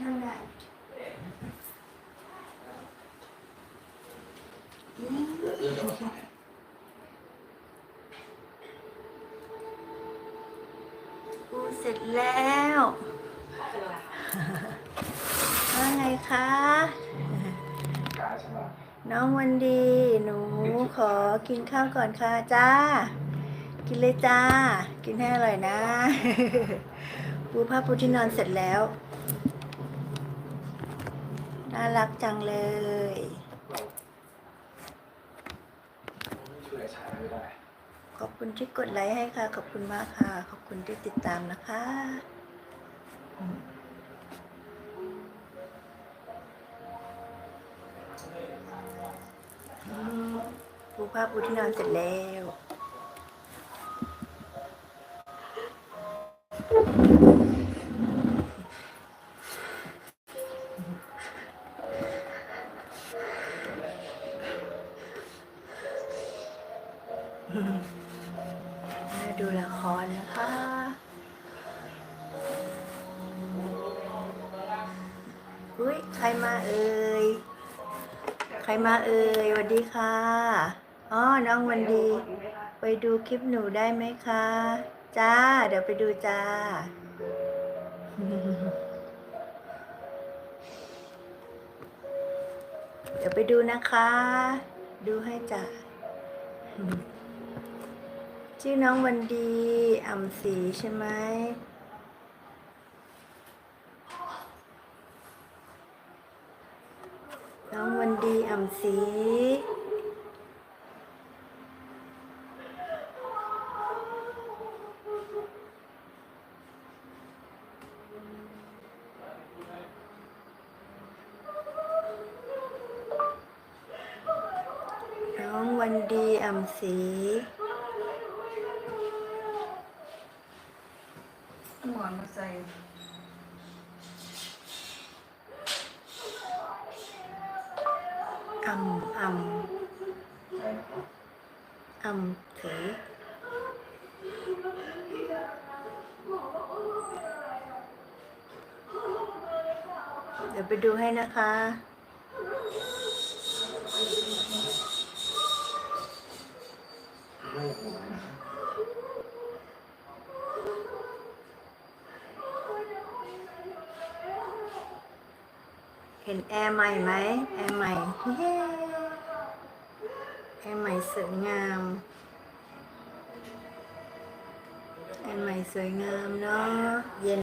นั่งได้ปูเสร็จแล้วว่าไงคะ น้องวันดี หนูขอกินข้าวก่อนค่ะจ้า กินเลยจ้า กินให้อร่อยนะ ปูผ้าปูที่นอนเสร็จแล้ว น่ารักจังเลยขอบคุณที่กดไลค์ให้ค่ะ ขอบคุณมากค่ะ ขอบคุณที่ติดตามนะคะปูผ้าปูที่นอนเสร็จแล้ว มาดูละครนะคะอุ้ยใครมาเอ่ย ใครมาเอ่ยสวัสดีค่ะ อ๋อ น้องวันดี ไปดูคลิปหนูได้ไหมคะ จ้า เดี๋ยวไปดูจ้า เดี๋ยวไปดูนะคะ ดูให้จ้า ชื่อน้องวันดีอ่ำสีใช่ไหมน้องวันดีอ่ำสีน้องวันดีอ่ำสี ห มาใส่อ่ำอ่ำอ่ำสีเดี๋ยวไปดูให้นะคะไม่หัวนะ เห็นแอร์ใหม่ไหมแอร์ใหม่เย้แอร์ใหม่สวยงามแอร์ใหม่สวยงามเนาะเย็น